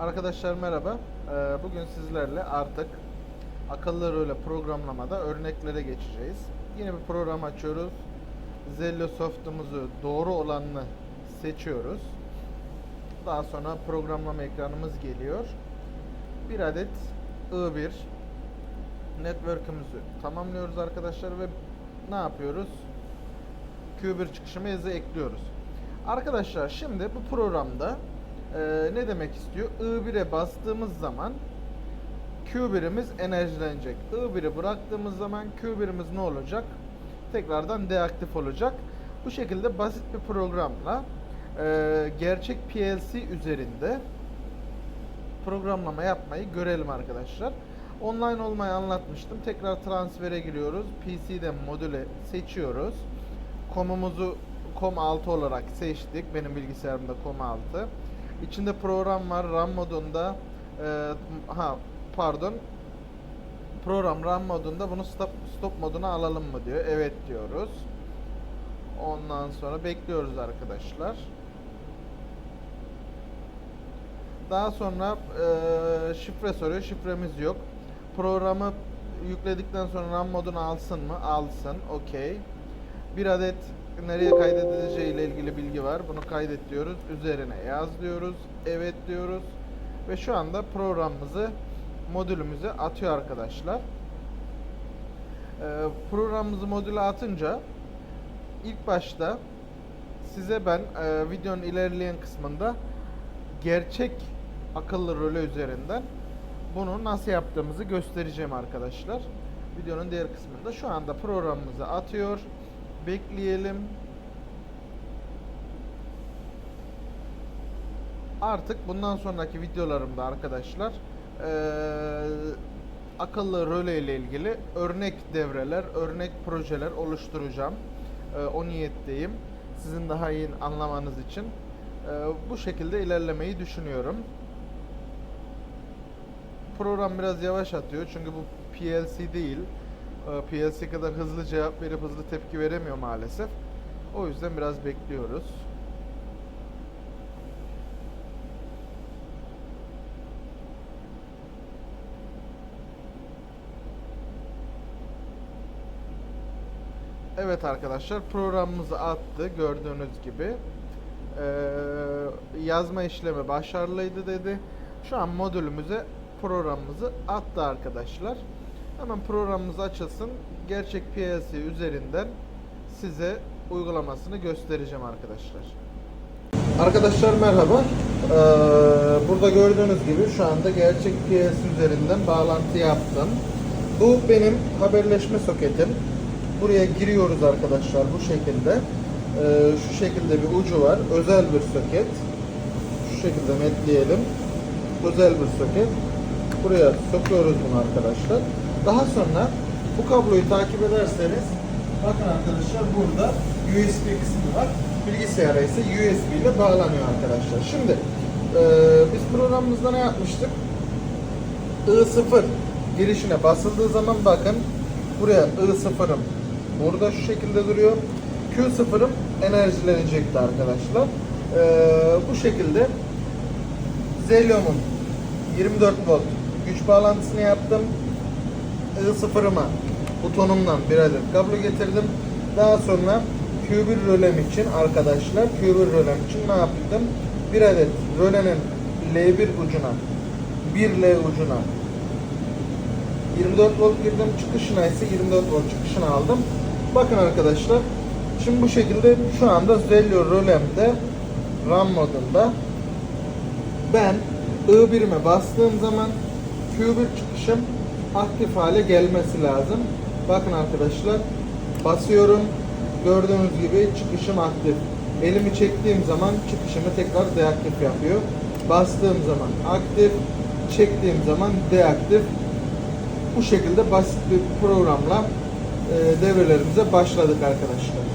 Arkadaşlar merhaba. Ee, Bugün sizlerle artık akıllı röle programlamada örneklere geçeceğiz. Yeni bir program açıyoruz. Zello soft'umuzu doğru olanını seçiyoruz. Daha sonra programlama ekranımız geliyor. Bir adet I1 network'ümüzü tamamlıyoruz arkadaşlar ve ne yapıyoruz? Q1 çıkışımızı ekliyoruz. Arkadaşlar şimdi bu programda e, ne demek istiyor? I1'e bastığımız zaman Q1'imiz enerjilenecek. I1'i bıraktığımız zaman Q1'imiz ne olacak? Tekrardan deaktif olacak. Bu şekilde basit bir programla e, gerçek PLC üzerinde programlama yapmayı görelim arkadaşlar. Online olmayı anlatmıştım. Tekrar transfere giriyoruz. PC'den modüle seçiyoruz. Komumuzu COM 6 olarak seçtik. Benim bilgisayarımda COM 6. İçinde program var. RAM modunda e, ha pardon program RAM modunda bunu stop stop moduna alalım mı diyor. Evet diyoruz. Ondan sonra bekliyoruz arkadaşlar. Daha sonra e, şifre soruyor. Şifremiz yok. Programı yükledikten sonra RAM modunu alsın mı? Alsın. Okey. Bir adet nereye kaydedileceği ile ilgili bilgi var. Bunu kaydet diyoruz. Üzerine yaz diyoruz. Evet diyoruz. Ve şu anda programımızı modülümüze atıyor arkadaşlar. Ee, programımızı modüle atınca ilk başta size ben e, videonun ilerleyen kısmında gerçek akıllı röle üzerinden bunu nasıl yaptığımızı göstereceğim arkadaşlar. Videonun diğer kısmında şu anda programımızı atıyor. Bekleyelim. Artık bundan sonraki videolarımda arkadaşlar eee, akıllı röle ile ilgili örnek devreler, örnek projeler oluşturacağım. Eee, o niyetteyim. Sizin daha iyi anlamanız için. Eee, bu şekilde ilerlemeyi düşünüyorum. Program biraz yavaş atıyor çünkü bu PLC değil. Eee, PLC kadar hızlı cevap verip hızlı tepki veremiyor maalesef. O yüzden biraz bekliyoruz. Evet arkadaşlar programımızı attı gördüğünüz gibi. Ee, yazma işlemi başarılıydı dedi. Şu an modülümüze programımızı attı arkadaşlar. Hemen programımız açılsın. Gerçek PLC üzerinden size uygulamasını göstereceğim arkadaşlar. Arkadaşlar merhaba. Ee, burada gördüğünüz gibi şu anda gerçek PLC üzerinden bağlantı yaptım. Bu benim haberleşme soketim. Buraya giriyoruz arkadaşlar bu şekilde. Ee, şu şekilde bir ucu var. Özel bir soket. Şu şekilde netleyelim. Özel bir soket. Buraya sokuyoruz bunu arkadaşlar. Daha sonra bu kabloyu takip ederseniz bakın arkadaşlar burada USB kısmı var. Bilgisayara ise USB ile bağlanıyor arkadaşlar. Şimdi e, biz programımızda ne yapmıştık? I0 girişine basıldığı zaman bakın buraya I0'ım burada şu şekilde duruyor. Q0'ım enerjilenecekti arkadaşlar. Ee, bu şekilde Zelium'un 24 volt güç bağlantısını yaptım. I0'ıma butonumdan bir adet kablo getirdim. Daha sonra Q1 rölem için arkadaşlar Q1 rölem için ne yaptım? Bir adet rölenin L1 ucuna 1L ucuna 24 volt girdim çıkışına ise 24 volt çıkışını aldım. Bakın arkadaşlar şimdi bu şekilde şu anda Zelio Rolem'de RAM modunda ben I1'ime bastığım zaman Q1 çıkışım aktif hale gelmesi lazım. Bakın arkadaşlar basıyorum gördüğünüz gibi çıkışım aktif. Elimi çektiğim zaman çıkışımı tekrar deaktif yapıyor. Bastığım zaman aktif, çektiğim zaman deaktif. Bu şekilde basit bir programla e, devrelerimize başladık arkadaşlar.